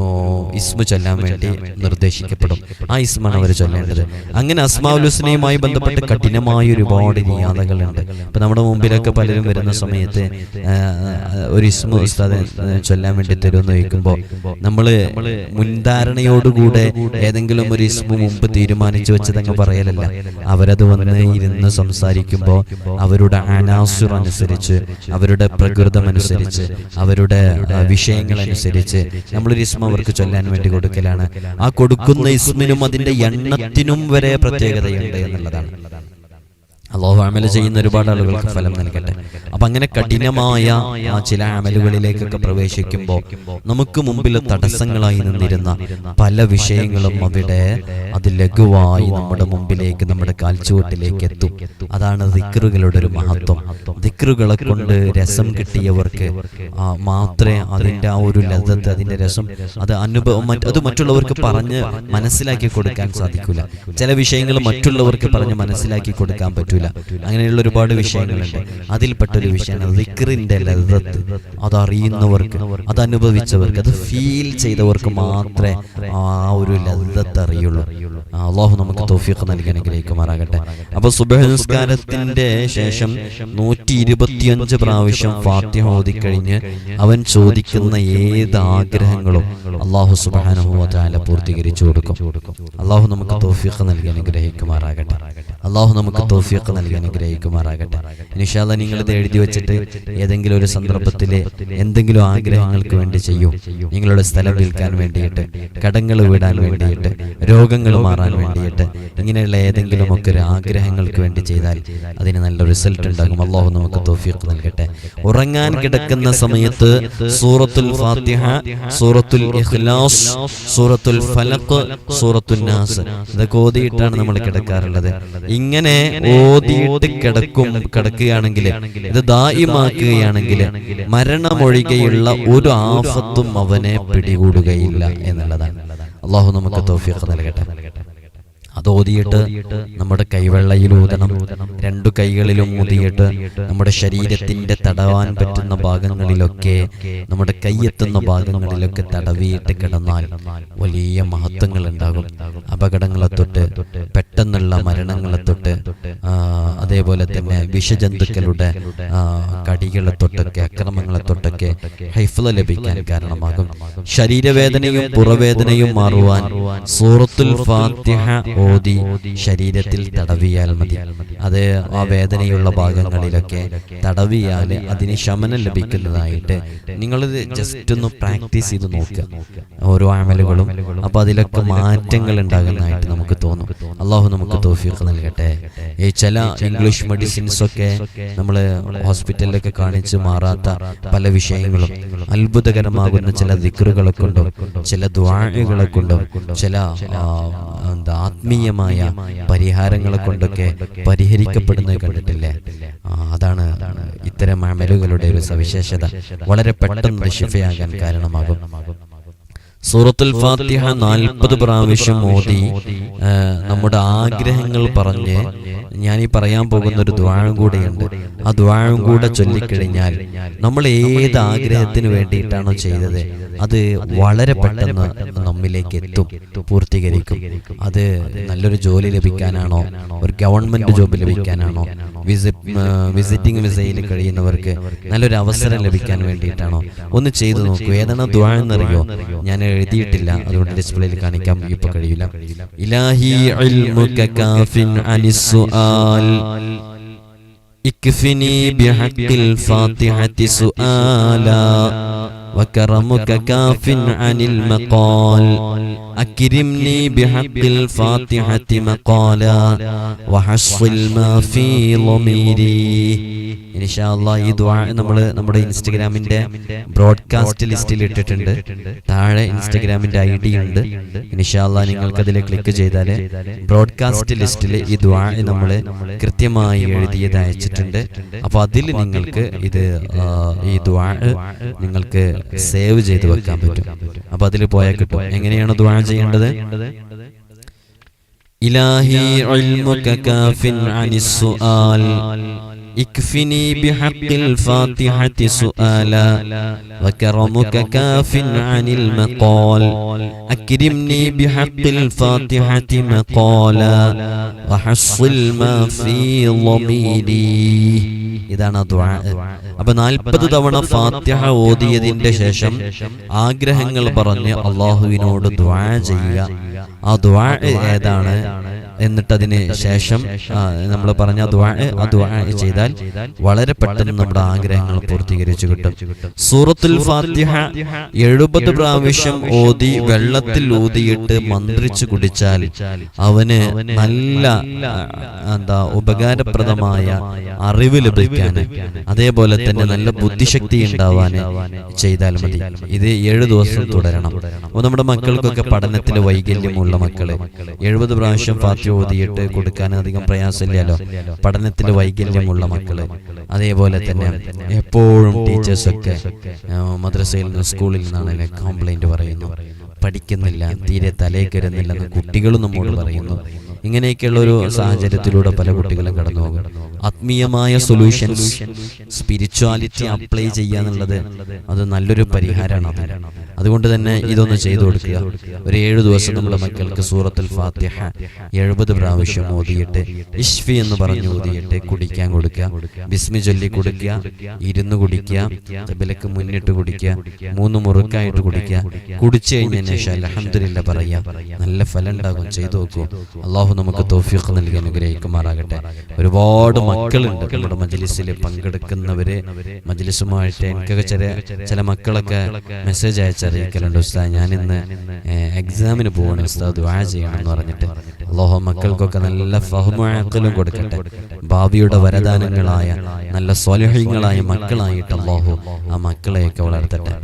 ഇസ്മു ചൊല്ലാൻ വേണ്ടി നിർദ്ദേശിക്കപ്പെടും. ആ ഇസ്മാണ് അവർ ചൊല്ലേണ്ടത്. അങ്ങനെ അസ്മാഉലുസ്നയുമായി ബന്ധപ്പെട്ട് കഠിനമായ ഒരുപാട് നിയാതകളുണ്ട് ഇപ്പം നമ്മുടെ മുമ്പിലൊക്കെ പലരും വരുന്ന സമയത്ത് ഒരു ഇസ്മു ഉസ്താദ് ചൊല്ലാൻ വേണ്ടി തരുമെന്ന് ചോദിക്കുമ്പോൾ നമ്മൾ മുൻധാരണയോടുകൂടെ ഏതെങ്കിലും ഒരു ഇസ്മു മുമ്പ് തീരുമാനിച്ചു വെച്ചതങ്ങ് പറയലല്ല. അവരത് വന്ന് ഇരുന്ന് സംസാരിക്കുമ്പോൾ അവരുടെ അനാസുർ അനുസരിച്ച് അവരുടെ പ്രകൃതം അനുസരിച്ച് അവരുടെ വിഷയങ്ങൾ അനുസരിച്ച് നമ്മളൊരു ഇസ്മ അവർക്ക് ചൊല്ലാൻ വേണ്ടി കൊടുക്കലാണ്. ആ കൊടുക്കുന്ന ഇസ്മിനും അതിന്റെ എണ്ണത്തിനും വരെ പ്രത്യേകതയുണ്ട് എന്നുള്ളതാണ്. അള്ളാഹു അമല ചെയ്യുന്ന ഒരുപാട് ആളുകൾക്ക് ഫലം നൽകട്ടെ. അപ്പൊ അങ്ങനെ കഠിനമായ ആ ചില അമലുകളിലേക്കൊക്കെ പ്രവേശിക്കുമ്പോൾ നമുക്ക് മുമ്പിൽ തടസ്സങ്ങളായി നിന്നിരുന്ന പല വിഷയങ്ങളും അവിടെ അത് ലഘുവായി നമ്മുടെ മുമ്പിലേക്ക് നമ്മുടെ കാൽച്ചുവട്ടിലേക്ക് എത്തും. അതാണ് ദിക്റുകളുടെ ഒരു മഹത്വം. ദിക്റുകളെ കൊണ്ട് രസം കിട്ടിയവർക്ക് മാത്രമേ അതിന്റെ ആ ഒരു ലതത്ത് അതിന്റെ രസം അത് അനുഭവം അത് മറ്റുള്ളവർക്ക് പറഞ്ഞ് മനസ്സിലാക്കി കൊടുക്കാൻ സാധിക്കില്ല ചില വിഷയങ്ങൾ മറ്റുള്ളവർക്ക് പറഞ്ഞ് മനസ്സിലാക്കി കൊടുക്കാൻ പറ്റൂല. പറ്റൂല. അങ്ങനെയുള്ള ഒരുപാട് വിഷയങ്ങളുണ്ട്. അതിൽപ്പെട്ടൊരു വിഷയമാണ് ദിക്റിന്റെ അത് അതറിയുന്നവർക്ക് അത് അനുഭവിച്ചവർക്ക് അത് ഫീൽ ചെയ്തവർക്ക് മാത്രമേ ആ ഒരു ലذത്ത് അറിയുള്ളൂ. അള്ളാഹു നമുക്ക് തോഫിയൊക്കെ നൽകി അനുഗ്രഹിക്കുമാറാകട്ടെ. അപ്പൊ സുബഹസ്കാരത്തിന്റെ ശേഷം നൂറ്റി ഇരുപത്തിയഞ്ച് പ്രാവശ്യം ഫാത്തിഹ ഓതിക്കഴിഞ്ഞ് അവൻ ചോദിക്കുന്ന ഏത് ആഗ്രഹങ്ങളും അള്ളാഹു സുബാനുഭവത്താല പൂർത്തീകരിച്ചു കൊടുക്കും. അള്ളാഹു നമുക്ക് തോഫിയൊക്കെ നൽകി അനുഗ്രഹിക്കുമാറാകട്ടെ. അള്ളാഹു നമുക്ക് തോഫിയൊക്കെ നൽകി അനുഗ്രഹിക്കുമാറാകട്ടെ. നിഷാദ നിങ്ങൾ ഇത് എഴുതി വെച്ചിട്ട് ഏതെങ്കിലും ഒരു സന്ദർഭത്തിൽ എന്തെങ്കിലും ആഗ്രഹങ്ങൾക്ക് വേണ്ടി ചെയ്യൂ. നിങ്ങളുടെ സ്ഥലം വിൽക്കാൻ വേണ്ടിയിട്ട് കടങ്ങൾ വിടാൻ വേണ്ടിയിട്ട് രോഗങ്ങൾ മാറാൻ വേണ്ടിയിട്ട് ഇങ്ങനെയുള്ള ഏതെങ്കിലും ഒക്കെ ഒരു ആഗ്രഹങ്ങൾക്ക് വേണ്ടി ചെയ്താൽ അതിന് നല്ല റിസൾട്ട് ഉണ്ടാകും. അള്ളാഹു നമുക്ക് തോഫിയൊക്കെ നൽകട്ടെ. ഉറങ്ങാൻ കിടക്കുന്ന സമയത്ത് സൂറത്തുൽ ഫാത്തിഹ സൂറത്തുൽ ഇഖ്ലാസ് സൂറത്തുൽ ഫലഖ് സൂറത്തുൽ നാസ്. ഇതൊക്കെ ഓതിയിട്ടാണ് നമ്മൾ കിടക്കാറുള്ളത്. ഇങ്ങനെ ഓതിയിട്ട് കിടക്കും കിടക്കുകയാണെങ്കിൽ ഇത് ദായിമാക്കുകയാണെങ്കിൽ മരണമൊഴികെയുള്ള ഒരു ആഫത്തും അവനെ പിടികൂടുകയില്ല എന്നുള്ളതാണ്. അള്ളാഹു നമുക്ക് തൗഫീഖ് നൽകട്ടെ. അത് ഓതിയിട്ട് നമ്മുടെ കൈവെള്ളയിൽ ഊതണം. രണ്ടു കൈകളിലും ഊതിയിട്ട് നമ്മുടെ ശരീരത്തിന്റെ തടവാൻ പറ്റുന്ന ഭാഗങ്ങളിലൊക്കെ നമ്മുടെ കൈയെത്തുന്ന ഭാഗങ്ങളിലൊക്കെ തടവിയിട്ട് കിടന്നാൽ വലിയ മഹത്വങ്ങൾ ഉണ്ടാകും. അപകടങ്ങളെ തൊട്ട് പെട്ടെന്നുള്ള മരണങ്ങളെ തൊട്ട് അതേപോലെ തന്നെ വിഷജന്തുക്കളുടെ കടികളെ തൊട്ടൊക്കെ അക്രമങ്ങളെ തൊട്ടൊക്കെ ഹൈഫല ലഭിക്കാൻ കാരണമാകും. ശരീരവേദനയും പുറവേദനയും മാറുവാൻ സൂറത്തുൽ ഫാത്തിഹ ഓതി ശരീരത്തിൽ തടവിയാൽ മതി. അത് ആ വേദനയുള്ള ഭാഗങ്ങളിലൊക്കെ തടവിയാൽ അതിന് ശമനം ലഭിക്കുന്നതായിട്ട് നിങ്ങളിത് ജസ്റ്റ് ഒന്ന് പ്രാക്ടീസ് ചെയ്ത് നോക്കുക ഓരോ അമലുകളും അപ്പൊ അതിലൊക്കെ മാറ്റങ്ങൾ ഉണ്ടാകുന്നതായിട്ട് നമുക്ക് തോന്നും. അള്ളാഹു നമുക്ക് തോഫിയൊക്കെ നൽകട്ടെ. ഈ ചില ഇംഗ്ലീഷ് മെഡിസിൻസ് ഒക്കെ നമ്മൾ ഹോസ്പിറ്റലിലൊക്കെ കാണിച്ച് മാറാത്ത പല വിഷയങ്ങളും അത്ഭുതകരമാകുന്ന ചില ദിക്റുകളെ കൊണ്ടും ചില ദ്വാഴകളെ കൊണ്ടും ചില എന്താ ആത്മീയമായ പരിഹാരങ്ങളെ കൊണ്ടൊക്കെ പരിഹരിക്കപ്പെടുന്നത് കണ്ടിട്ടില്ലേ? അതാണ് ഇത്തരം അമലുകളുടെ ഒരു സവിശേഷത. വളരെ പെട്ടെന്ന് ഷിഫയാകാൻ കാരണമാകും. സൂറത്തുൽ ഫാത്തിഹ നാൽപ്പത് പ്രാവശ്യം ഓതി നമ്മുടെ ആഗ്രഹങ്ങൾ പറഞ്ഞ് ഞാൻ ഈ പറയാൻ പോകുന്ന ഒരു ദ്വാഴം കൂടെയുണ്ട്. ആ ദ്വാഴം കൂടെ ചൊല്ലിക്കഴിഞ്ഞാൽ നമ്മൾ ഏത് ആഗ്രഹത്തിന് വേണ്ടിയിട്ടാണോ ചെയ്തത്? അത് വളരെ പെട്ടെന്ന് നമ്മിലേക്ക് എത്തും പൂർത്തീകരിക്കും. അത് നല്ലൊരു ജോലി ലഭിക്കാനാണോ? ഒരു ഗവൺമെന്റ് ജോബ് ലഭിക്കാനാണോ? വിസിറ്റ് വിസിറ്റിംഗ് വിസയിൽ കഴിയുന്നവർക്ക് നല്ലൊരു അവസരം ലഭിക്കാൻ വേണ്ടിയിട്ടാണോ? ഒന്ന് ചെയ്തു നോക്കൂ. ഏതാണ് ദ്വാഴം എന്നറിയോ? ഞാൻ എഴുതിയിട്ടില്ല. അതുകൊണ്ട് ഡിസ്പ്ലേയിൽ കാണിക്കാൻ ഇപ്പൊ കഴിയില്ല. ഇലാഹി കാഫിൻ അനിസ്സുആൽ ഇക്ഫിനി ബിഹഖിൽ ഫാത്തിഹത്തി സുആല. وكرمك كاف عن المقال أكرمني بحق الفاتحة مقالا وحصل ما في ضميري ഇൻഷാല്ലാ ഈ ദ്വാ നമ്മൾ നമ്മുടെ ഇൻസ്റ്റഗ്രാമിന്റെ ബ്രോഡ്കാസ്റ്റ് ലിസ്റ്റിൽ ഇട്ടിട്ടുണ്ട് താഴെ ഇൻസ്റ്റഗ്രാമിന്റെ ഐ ഡി ഉണ്ട് ഇൻഷാല്ലാ നിങ്ങൾക്ക് അതിൽ ക്ലിക്ക് ചെയ്താൽ ബ്രോഡ്കാസ്റ്റ് ലിസ്റ്റിൽ ഈ ദ്വാ നമ്മൾ കൃത്യമായി എഴുതിയത് അയച്ചിട്ടുണ്ട് അപ്പൊ അതിൽ നിങ്ങൾക്ക് ഇത് ആ, ഈ ദ്വാ നിങ്ങൾക്ക് സേവ് ചെയ്ത് വെക്കാൻ പറ്റും. അപ്പൊ അതിൽ പോയാൽ കിട്ടും. എങ്ങനെയാണ് ദ്വാ ചെയ്യേണ്ടത്? ഇലാഹി കാഫിൻ അനിസ്സുആൽ اكفني بحق الفاتحة سؤالا وكرمك كاف عن المقال أكرمني بحق الفاتحة مقالا وحصل ما في ضميري ഇതാണ് ആ ദ്വാ അപ്പൊ നാൽപ്പത് തവണ ഫാത്തിഹ ഓതിയതിന്റെ ശേഷം ആഗ്രഹങ്ങൾ പറഞ്ഞ് അള്ളാഹുവിനോട് ദ്വാ ചെയ്യുക ആ ദ്വാ ഏതാണ് എന്നിട്ട് അതിന് ശേഷം നമ്മൾ പറഞ്ഞ ചെയ്താൽ വളരെ പെട്ടെന്ന് നമ്മുടെ ആഗ്രഹങ്ങൾ പൂർത്തീകരിച്ചു കിട്ടും. സൂറത്തുൽ ഫാത്തിഹ എഴുപത് പ്രാവശ്യം ഓതി വെള്ളത്തിൽ ഊതിയിട്ട് മന്ത്രിച്ചു കുടിച്ചാൽ അവന് നല്ല എന്താ ഉപകാരപ്രദമായ അറിവ് ലഭിക്കാൻ അതേപോലെ തന്നെ നല്ല ബുദ്ധിശക്തി ഉണ്ടാവാൻ ചെയ്താൽ മതി. ഇത് ഏഴു ദിവസം തുടരണം. അപ്പോൾ നമ്മുടെ മക്കൾക്കൊക്കെ പഠനത്തിൽ വൈകല്യമുള്ള മക്കൾ. എഴുപത് പ്രാവശ്യം ഫാത്തി ഓതിയിട്ട് കൊടുക്കാൻ അധികം പ്രയാസമില്ലല്ലോ. പഠനത്തിൽ വൈകല്യമുള്ള മക്കൾ. അതേപോലെ തന്നെ എപ്പോഴും ടീച്ചേഴ്സൊക്കെ മദ്രസയിൽ നിന്ന് സ്കൂളിൽ നിന്നാണ് കംപ്ലൈന്റ് പറയുന്നു. പഠിക്കുന്നില്ല തീരെ തലേ കയറുന്നില്ലെന്ന് കുട്ടികളും നമ്മോട് പറയുന്നു. ഇങ്ങനെയൊക്കെയുള്ള ഒരു സാഹചര്യത്തിലൂടെ പല കുട്ടികളും കടന്നു പോകും ആത്മീയമായ സൊല്യൂഷൻസ് സ്പിരിച്വാലിറ്റി അപ്ലൈ ചെയ്യാന്നുള്ളത് അത് നല്ലൊരു പരിഹാരമാണ് അതുകൊണ്ട് തന്നെ ഇതൊന്ന് ചെയ്തു കൊടുക്കുക. ഒരു ഏഴ് ദിവസം നമ്മുടെ മക്കൾക്ക് സൂറത്തുൽ ഫാത്തിഹ എഴുപത് പ്രാവശ്യം ഓതിയിട്ട് ഇഷ്ഫി എന്ന് പറഞ്ഞു ഓതിയിട്ട് കുടിക്കാൻ കൊടുക്കുക. ബിസ്മി ചൊല്ലി കൊടുക്കുക. ഇരുന്ന് കുടിക്കുക. തബിലക്ക് മുന്നിട്ട് കുടിക്കുക. മൂന്ന് മുറുക്കായിട്ട് കുടിക്കുക. കുടിച്ചു കഴിഞ്ഞതിന് ശേഷം അലഹമില്ല പറയുക. നല്ല ഫലം ഉണ്ടാകും. ചെയ്തു നോക്കൂ. അള്ളാഹു നമുക്ക് തോഫീഖ് നൽകി അനുഗ്രഹിക്കുമാറാകട്ടെ. ഒരുപാട് മക്കളുണ്ട് നമ്മുടെ മജ്ലിസിൽ പങ്കെടുക്കുന്നവര്. മജ്ലിസുമായിട്ട് എനിക്കൊക്കെ ചില ചില മക്കളൊക്കെ മെസ്സേജ് അയച്ചറിയിക്കലുണ്ട്. ഉസ്താദ് ഞാൻ ഇന്ന് എക്സാമിന് പോകണം ഉസ്താദ് ദുആ ചെയ്യണം എന്ന് പറഞ്ഞിട്ട്. അള്ളാഹു മക്കൾക്കൊക്കെ നല്ല ഫഹുമാക്കലും കൊടുക്കട്ടെ. ഭാവിയുടെ വരദാനങ്ങളായ നല്ല സ്വലഹ്യങ്ങളായ മക്കളായിട്ട് അള്ളാഹു ആ മക്കളെയൊക്കെ വളർത്തട്ടെ.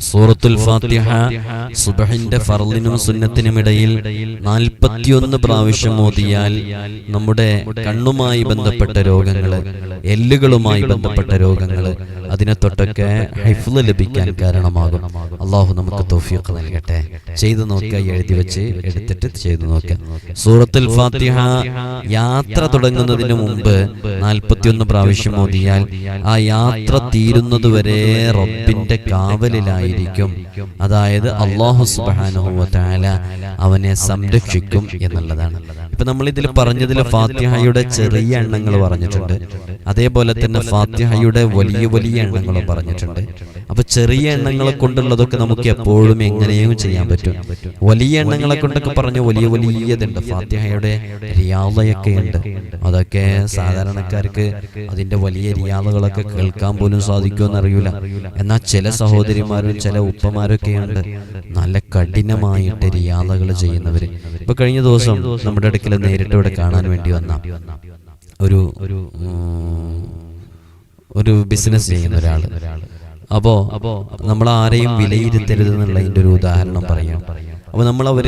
സൂറത്തുൽ ഫാത്തിഹ സുബഹിന്റെ ഫർലിനും സുന്നത്തിനും ഇടയിൽ നാൽപ്പത്തിയൊന്ന് പ്രാവശ്യം ഓതിയാൽ നമ്മുടെ കണ്ണുമായി ബന്ധപ്പെട്ട രോഗങ്ങൾ എല്ലുകളുമായി ബന്ധപ്പെട്ട രോഗങ്ങൾ അതിനെ തൊട്ടൊക്കെ ഹൈഫ്ല് ലഭിക്കാൻ കാരണമാകും. അള്ളാഹു നമുക്ക് തോഫിയൊക്കെ നൽകട്ടെ. ചെയ്തു നോക്കുക എഴുതി വെച്ച് എടുത്തിട്ട് ചെയ്തു നോക്കുക സൂറത്തുൽ ഫാത്തിഹ യാത്ര തുടങ്ങുന്നതിന് മുമ്പ് നാൽപ്പത്തിയൊന്ന് പ്രാവശ്യം ഓതിയാൽ ആ യാത്ര തീരുന്നതുവരെ റബ്ബിന്റെ കാവലിലായിരിക്കും അതായത് അള്ളാഹു സുബാനുഹുല അവനെ സംരക്ഷിക്കും എന്നുള്ളതാണ്. ഇപ്പൊ നമ്മൾ ഇതിൽ പറഞ്ഞതിൽ ഫാത്തിഹയുടെ ചെറിയ എണ്ണങ്ങൾ പറഞ്ഞിട്ടുണ്ട്. അതേപോലെ തന്നെ ഫാത്തിഹയുടെ വലിയ വലിയ എണ്ണങ്ങളും പറഞ്ഞിട്ടുണ്ട്. അപ്പൊ ചെറിയ എണ്ണങ്ങളെ കൊണ്ടുള്ളതൊക്കെ നമുക്ക് എപ്പോഴും എങ്ങനെയും ചെയ്യാൻ പറ്റും. വലിയ എണ്ണങ്ങളെ കൊണ്ടൊക്കെ പറഞ്ഞു വലിയ വലിയതുണ്ട്. ഫാത്തിഹയുടെ റിയാദയൊക്കെ ഉണ്ട്. അതൊക്കെ സാധാരണക്കാർക്ക് അതിന്റെ വലിയ റിയാദകളൊക്കെ കേൾക്കാൻ പോലും സാധിക്കുമെന്ന് അറിയൂല. എന്നാൽ ചില സഹോദരിമാരും ചില ഉപ്പമാരൊക്കെ ഉണ്ട്. നല്ല കഠിനമായിട്ട് റിയാദകൾ ചെയ്യുന്നവര്. ഇപ്പൊ കഴിഞ്ഞ ദിവസം നമ്മുടെ അടുക്കൽ നേരിട്ട് ഇവിടെ കാണാൻ വേണ്ടി വന്ന ഒരു ഒരു ഒരു ബിസിനസ് ചെയ്യുന്ന ഒരാൾ. അപ്പോ അപ്പോ നമ്മൾ ആരെയും വിലയിരുത്തരുത് എന്നുള്ള അതിന്റെ ഒരു ഉദാഹരണം പറയാം. അപ്പൊ നമ്മൾ അവർ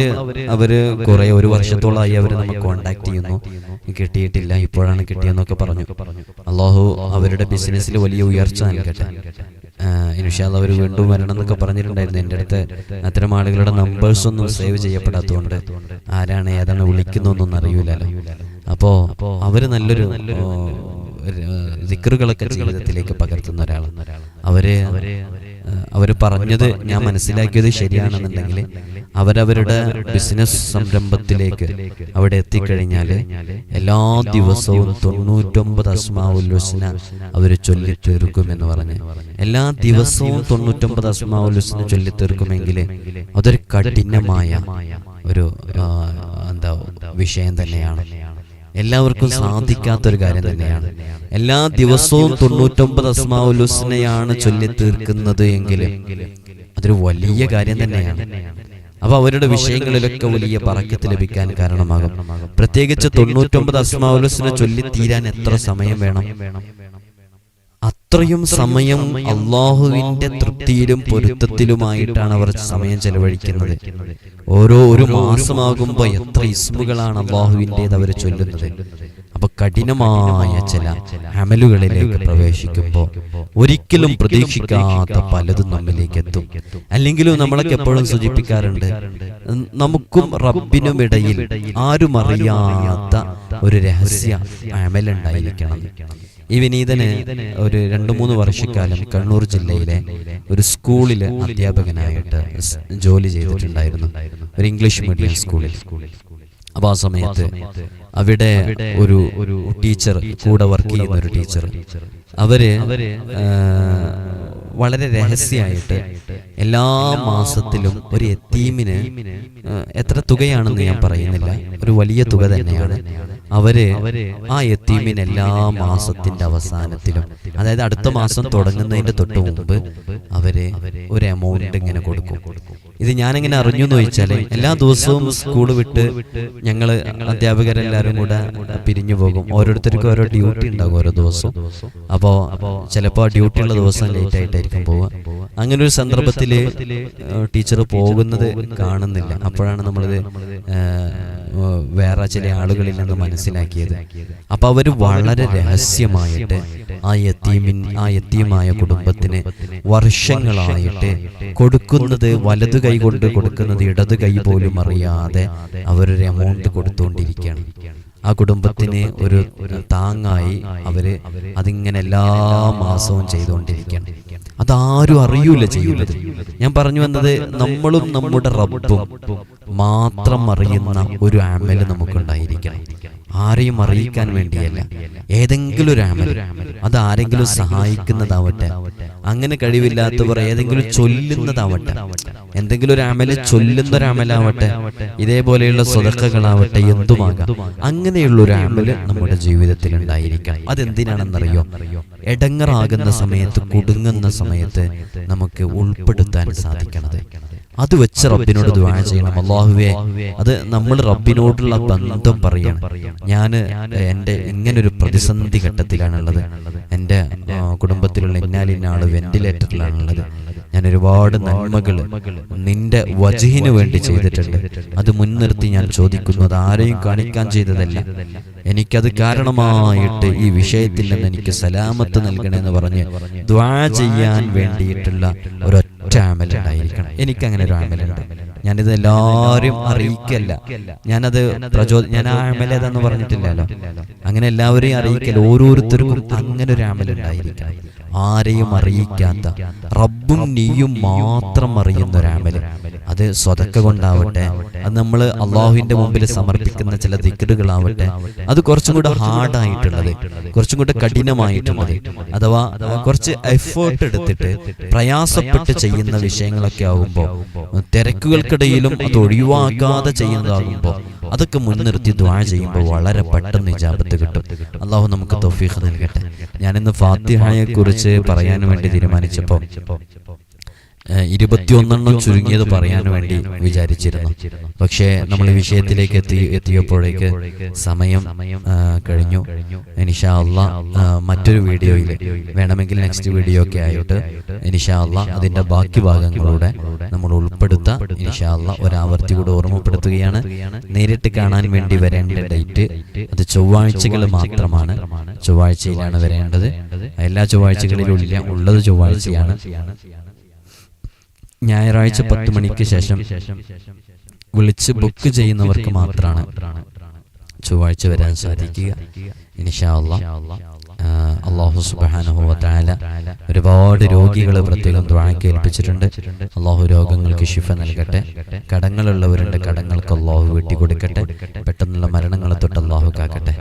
അവർ കുറെ ഒരു വർഷത്തോളമായി അവർ നമുക്ക് കോണ്ടാക്ട് ചെയ്യുന്നു. കിട്ടിയിട്ടില്ല ഇപ്പോഴാണ് കിട്ടിയെന്നൊക്കെ പറഞ്ഞു. അള്ളാഹു അവരുടെ ബിസിനസ്സിൽ വലിയ ഉയർച്ച നൽകട്ടെ. ഇനിഷാദ് അവർ വീണ്ടും വരണം എന്നൊക്കെ പറഞ്ഞിട്ടുണ്ടായിരുന്നു. എന്റെ അടുത്ത് അത്തരം ആളുകളുടെ നമ്പേഴ്സ് ഒന്നും സേവ് ചെയ്യപ്പെടാത്തതുകൊണ്ട് ആരാണ് ഏതാണ് വിളിക്കുന്നൊന്നും അറിയൂലല്ലോ. അപ്പോ അവർ നല്ലൊരു ദിക്റുകളൊക്കെ ജീവിതത്തിലേക്ക് പകർത്തുന്ന ഒരാളാണ്. അവർ അവർ അവർ പറഞ്ഞത് ഞാൻ മനസ്സിലാക്കിയത് ശരിയാണെന്നുണ്ടെങ്കിൽ അവരവരുടെ ബിസിനസ് സംരംഭത്തിലേക്ക് അവിടെ എത്തിക്കഴിഞ്ഞാൽ എല്ലാ ദിവസവും തൊണ്ണൂറ്റൊമ്പത് അസ്മാവുല്ലുസിന അവർ ചൊല്ലി തീർക്കുമെന്ന് പറഞ്ഞ്. എല്ലാ ദിവസവും തൊണ്ണൂറ്റൊമ്പത് അസ്മാവുല്ലുസിന ചൊല്ലിത്തീർക്കുമെങ്കിൽ ചൊല്ലി തീർക്കുമെങ്കിൽ അതൊരു കഠിനമായ ഒരു എന്താ വിഷയം തന്നെയാണ്. എല്ലാവർക്കും സാധിക്കാത്തൊരു കാര്യം തന്നെയാണ്. എല്ലാ ദിവസവും തൊണ്ണൂറ്റൊമ്പത് അസ്മാവുൽ ഹുസ്നയാണ് ചൊല്ലി തീർക്കുന്നത് എങ്കിലും അതൊരു വലിയ കാര്യം തന്നെയാണ്. അപ്പൊ അവരുടെ വിഷയങ്ങളിലൊക്കെ വലിയ പറക്കത്ത് ലഭിക്കാൻ കാരണമാകും. പ്രത്യേകിച്ച് തൊണ്ണൂറ്റൊമ്പത് അസ്മാവുൽ ഹുസ്ന ചൊല്ലി തീരാൻ എത്ര സമയം വേണം? അത്രയും സമയം അള്ളാഹുവിന്റെ തൃപ്തിയിലും പൊരുത്തത്തിലുമായിട്ടാണ് അവർ സമയം ചെലവഴിക്കുന്നത്. ഓരോ ഒരു മാസമാകുമ്പോ എത്ര ഇസ്മുകളാണ് അള്ളാഹുവിന്റെത് അവർ ചൊല്ലുന്നത്. അപ്പൊ കഠിനമായ ചില അമലുകളിലേക്ക് പ്രവേശിക്കുമ്പോൾ ഒരിക്കലും പ്രതീക്ഷിക്കാത്ത പലതും നമ്മിലേക്ക് എത്തും. അല്ലെങ്കിലും നമ്മളൊക്കെ എപ്പോഴും സൂചിപ്പിക്കാറുണ്ട് നമുക്കും റബ്ബിനും ഇടയിൽ ആരും അറിയാത്ത ഒരു രഹസ്യ അമലുണ്ടായിരിക്കണം. ഈ വിനീതന് ഒരു രണ്ടു മൂന്ന് വർഷക്കാലം കണ്ണൂർ ജില്ലയിലെ ഒരു സ്കൂളിൽ അധ്യാപകനായിട്ട് ജോലി ചെയ്തിട്ടുണ്ടായിരുന്നു. ഒരു ഇംഗ്ലീഷ് മീഡിയം സ്കൂളിൽ. അപ്പൊ ആ സമയത്ത് അവിടെ ഒരു ഒരു ടീച്ചർ കൂടെ വർക്ക് ചെയ്യുന്ന ഒരു ടീച്ചർ അവർ വളരെ രഹസ്യമായിട്ട് എല്ലാ മാസത്തിലും ഒരു എത്തീമിന് എത്ര തുകയാണെന്ന് ഞാൻ പറയുന്നില്ല. ഒരു വലിയ തുക തന്നെയാണ്. അവർ ആ എത്തീമിന് എല്ലാ മാസത്തിന്റെ അവസാനത്തിലും അതായത് അടുത്ത മാസം തുടങ്ങുന്നതിന്റെ തൊട്ട് മുമ്പ് അവർ ഒരു എമൗണ്ട് ഇങ്ങനെ കൊടുക്കും. ഇത് ഞാനെങ്ങനെ അറിഞ്ഞു എന്ന് ചോദിച്ചാൽ എല്ലാ ദിവസവും സ്കൂൾ വിട്ട് ഞങ്ങൾ അധ്യാപകരെല്ലാരും കൂടെ പിരിഞ്ഞു പോകും. ഓരോരുത്തർക്കും ഓരോ ഡ്യൂട്ടി ഉണ്ടാകും ഓരോ ദിവസവും അപ്പോ ചിലപ്പോ ഡ്യൂട്ടി ഉള്ള ദിവസം ലേറ്റ് ആയിട്ടായിരിക്കും പോവുക. അങ്ങനെ ഒരു സന്ദർഭത്തിൽ ടീച്ചർ പോകുന്നത് കാണുന്നില്ല. അപ്പോഴാണ് നമ്മളിത് വേറെ ചില ആളുകളിൽ നിന്ന് മനസ്സിലാക്കിയത്. അപ്പൊ അവർ വളരെ രഹസ്യമായിട്ട് ആ യത്തീമിൻ ആ യത്തീമായ കുടുംബത്തിന് വർഷങ്ങളായിട്ട് കൊടുക്കുന്നത് വലതു കൈ കൊണ്ട് കൊടുക്കുന്നത് ഇടത് കൈ പോലും അറിയാതെ അവരൊരു എമൗണ്ട് കൊടുത്തുകൊണ്ടിരിക്കുകയാണ് ആ കുടുംബത്തിന് ഒരു താങ്ങായി അവർ അതിങ്ങനെ എല്ലാ മാസവും ചെയ്തുകൊണ്ടിരിക്കുകയാണ് അതാരും അറിയൂല ചെയ്യുന്നത്. ഞാൻ പറഞ്ഞു വന്നത് നമ്മളും നമ്മുടെ റബ്ബും മാത്രം അറിയുന്ന ഒരു ആമൽ നമുക്കുണ്ടായിരിക്കണം. ആരെയും അറിയിക്കാൻ വേണ്ടിയല്ല. ഏതെങ്കിലും ഒരു അമല. അത് ആരെങ്കിലും സഹായിക്കുന്നതാവട്ടെ. അങ്ങനെ കഴിവില്ലാത്തവർ ഏതെങ്കിലും ചൊല്ലുന്നതാവട്ടെ. എന്തെങ്കിലും ഒരു അമല ചൊല്ലുന്ന ഒരു അമലാവട്ടെ ഇതേപോലെയുള്ള സ്വതക്കകളാവട്ടെ എന്തുമാകാം. അങ്ങനെയുള്ള ഒരു അമൽ നമ്മുടെ ജീവിതത്തിൽ ഉണ്ടായിരിക്കാം അതെന്തിനാണെന്നറിയോ? എടങ്ങറാകുന്ന സമയത്ത് കുടുങ്ങുന്ന സമയത്ത് നമുക്ക് ഉൾപ്പെടുത്താൻ സാധിക്കണത് അത് വെച്ച് റബ്ബിനോട് ദുആ ചെയ്യണം. അള്ളാഹുവേ അത് നമ്മൾ റബ്ബിനോടുള്ള ബന്ധം പറയണം. ഞാൻ എന്റെ ഇങ്ങനൊരു പ്രതിസന്ധി ഘട്ടത്തിലാണുള്ളത്. എന്റെ കുടുംബത്തിലുള്ള കുടുംബത്തിലുള്ള ഇന്നാലിന്നാൾ വെന്റിലേറ്ററിലാണുള്ളത് ഞാൻ ഒരുപാട് നന്മകൾ നിന്റെ വജഹിന് വേണ്ടി ചെയ്തിട്ടുണ്ട്. അത് മുൻനിർത്തി ഞാൻ ചോദിക്കുന്നത് ആരെയും കാണിക്കാൻ ചെയ്തതല്ല. എനിക്കത് കാരണമായിട്ട് ഈ വിഷയത്തിൽ നിന്ന് എനിക്ക് സലാമത്ത് നൽകണമെന്ന് പറഞ്ഞ് ദ്വാ ചെയ്യാൻ വേണ്ടിയിട്ടുള്ള ഒരൊറ്റ ആമലുണ്ടായിരിക്കണം എനിക്കങ്ങനെ ഒരു ആമലുണ്ട് ഞാനിത് എല്ലാവരും അറിയിക്കല്ല. ഞാനത് പ്രചോദ ഞാൻ ആ ആമലേതെന്ന് പറഞ്ഞിട്ടില്ലല്ലോ. അങ്ങനെ എല്ലാവരെയും അറിയിക്കല്ല ഓരോരുത്തർക്കും അങ്ങനെ ഒരു ആമലുണ്ടായിരിക്കണം ആരെയും അറിയിക്കാത്ത റബ്ബും നീയും മാത്രം അറിയുന്ന ഒരു ആമൽ അത് സ്വതക്ക കൊണ്ടാവട്ടെ അത് നമ്മൾ അള്ളാഹുവിന്റെ മുമ്പിൽ സമർപ്പിക്കുന്ന ചില ദിക്കറുകളാവട്ടെ അത് കുറച്ചും കൂടെ ഹാർഡായിട്ടുള്ളത് കുറച്ചും കൂടെ കഠിനമായിട്ടുള്ളത് അഥവാ കുറച്ച് എഫേർട്ട് എടുത്തിട്ട് പ്രയാസപ്പെട്ട് ചെയ്യുന്ന വിഷയങ്ങളൊക്കെ ആകുമ്പോൾ തിരക്കുകൾക്കിടയിലും അത് ഒഴിവാക്കാതെ ചെയ്യുന്നതാകുമ്പോൾ അതൊക്കെ മുൻനിർത്തി ദ്വാഴ ചെയ്യുമ്പോൾ വളരെ പെട്ടെന്ന് ഇജാബത്ത് കിട്ടും. അള്ളാഹു നമുക്ക് തൊഫീഖ് നൽകട്ടെ. ഞാനിന്ന് ഫാത്തിഹയെ കുറിച്ച് പറയാൻ വേണ്ടി തീരുമാനിച്ചപ്പോൾ ഇരുപത്തിയൊന്നെണ്ണം ചുരുങ്ങിയത് പറയാൻ വേണ്ടി വിചാരിച്ചിരുന്നു. പക്ഷേ നമ്മൾ വിഷയത്തിലേക്ക് എത്തി എത്തിയപ്പോഴേക്ക് സമയം കഴിഞ്ഞു. എനിഷ അള്ളാ മറ്റൊരു വീഡിയോയിൽ വേണമെങ്കിൽ നെക്സ്റ്റ് വീഡിയോ ഒക്കെ ആയിട്ട് എനിഷ അള്ളാ അതിന്റെ ബാക്കി ഭാഗങ്ങളുടെ നമ്മൾ ഉൾപ്പെടുത്താം. എനിഷ അള്ളാ ഒരാവർത്തി കൂടെ ഓർമ്മപ്പെടുത്തുകയാണ്. നേരിട്ട് കാണാൻ വേണ്ടി വരേണ്ട ഡേറ്റ് അത് ചൊവ്വാഴ്ചകൾ മാത്രമാണ്. ചൊവ്വാഴ്ചയിലാണ് വരേണ്ടത്. എല്ലാ ചൊവ്വാഴ്ചകളിലും ഇല്ല ഉള്ളത് ചൊവ്വാഴ്ചയാണ്. ഞായറാഴ്ച പത്ത് മണിക്ക് ശേഷം വിളിച്ച് ബുക്ക് ചെയ്യുന്നവർക്ക് മാത്രമാണ് ചൊവ്വാഴ്ച വരാൻ സാധിക്കുക. അള്ളാഹു സുബ്ഹാനഹു വ തആല ഒരുപാട് രോഗികളെ പ്രത്യേകം ദ്വാഴക്ക് ഏൽപ്പിച്ചിട്ടുണ്ട് അള്ളാഹു രോഗങ്ങൾക്ക് ശിഫ നൽകട്ടെ. കടങ്ങളുള്ളവരുടെ കടങ്ങൾക്ക് അള്ളാഹു വെട്ടിക്കൊടുക്കട്ടെ പെട്ടെന്നുള്ള മരണങ്ങളെ തൊട്ട് അള്ളാഹു കാക്കട്ടെ.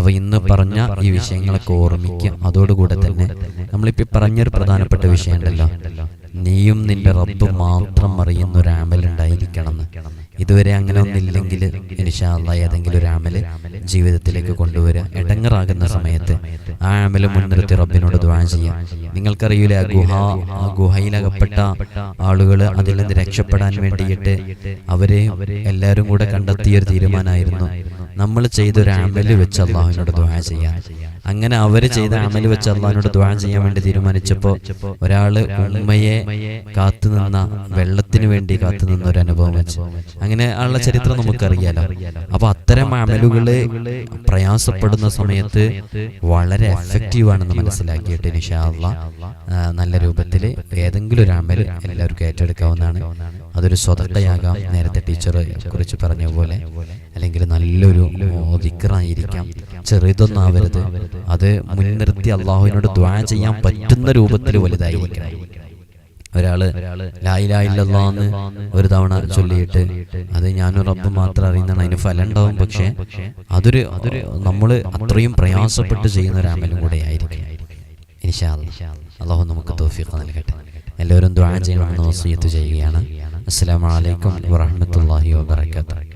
അവ ഇന്ന് പറഞ്ഞ ഈ വിഷയങ്ങളൊക്കെ ഓർമ്മിക്കുക. അതോടുകൂടെ തന്നെ നമ്മളിപ്പോൾ പറഞ്ഞൊരു പ്രധാനപ്പെട്ട വിഷയമുണ്ടല്ലോ. നീയും നിന്റെ റബ്ബും മാത്രം അറിയുന്ന ഒരു ആമൽ ഉണ്ടായിരിക്കണം ഇതുവരെ അങ്ങനെ ഒന്നില്ലെങ്കിൽ ഇനിഷാല്ല ഏതെങ്കിലും ഒരു ആമൽ ജീവിതത്തിലേക്ക് കൊണ്ടുവരിക ഇടങ്ങറാകുന്ന സമയത്ത് ആ ആമൽ മുൻനിർത്തി റബ്ബിനോട് ദ്വാ ചെയ്യാം. നിങ്ങൾക്കറിയില്ല ആ ഗുഹ ആ ഗുഹയിലകപ്പെട്ട ആളുകൾ അതിൽ നിന്ന് രക്ഷപ്പെടാൻ വേണ്ടിയിട്ട് അവരെ എല്ലാവരും കൂടെ കണ്ടെത്തിയ ഒരു തീരുമാനമായിരുന്നു. നമ്മൾ ചെയ്തൊരു ആമൽ വെച്ച് അള്ളാഹുവിനോട് ദ്വാ ചെയ്യാം. അങ്ങനെ അവർ ചെയ്ത അമൽ വെച്ച് അള്ളാഹിനോട് ദ്വാ ചെയ്യാൻ വേണ്ടി തീരുമാനിച്ചപ്പോ ഒരാൾ ഉമ്മയെ കാത്തുനിന്ന വെള്ളത്തിന് വേണ്ടി കാത്തുനിന്ന ഒരു അനുഭവം വെച്ച്. അങ്ങനെ ഉള്ള ചരിത്രം നമുക്കറിയാലോ. അപ്പൊ അത്തരം അമലുകൾ പ്രയാസപ്പെടുന്ന സമയത്ത് വളരെ എഫക്റ്റീവ് ആണെന്ന് മനസ്സിലാക്കിയിട്ട് നിഷാള്ള നല്ല രൂപത്തിൽ ഏതെങ്കിലും ഒരു അമൽ എല്ലാവർക്കും ഏറ്റെടുക്കാവുന്നതാണ്. അതൊരു സ്വതക്കയാകാം നേരത്തെ ടീച്ചർ കുറിച്ച് പറഞ്ഞ പോലെ അല്ലെങ്കിൽ നല്ലൊരു ദിക്കറായിരിക്കാം ചെറുതൊന്നാവരുത്. അത് മുൻനിർത്തി അള്ളാഹുവിനോട് ദ്വാ ചെയ്യാൻ പറ്റുന്ന രൂപത്തിൽ വലുതായിരിക്കണം. ഒരാൾ ലായിലായില്ലെന്ന് ഒരു തവണ ചൊല്ലിയിട്ട് അത് ഞാനും റബ്ബ് മാത്രം അറിയുന്നതാണ്. അതിന് ഫലം ഉണ്ടാവും പക്ഷേ അതൊരു അതൊരു നമ്മൾ അത്രയും പ്രയാസപ്പെട്ട് ചെയ്യുന്ന ഒരു അമലും കൂടെ ആയിരിക്കും. ഇൻഷാ. അള്ളാഹു നമുക്ക് നൽകട്ടെ. എല്ലാവരും ദ്വാ ചെയ്യണമെന്ന് വസീയത്ത് ചെയ്യുകയാണ്. അസ്സലാമു അലൈക്കും വറഹ്മത്തുള്ളാഹി വബറകാതുഹു.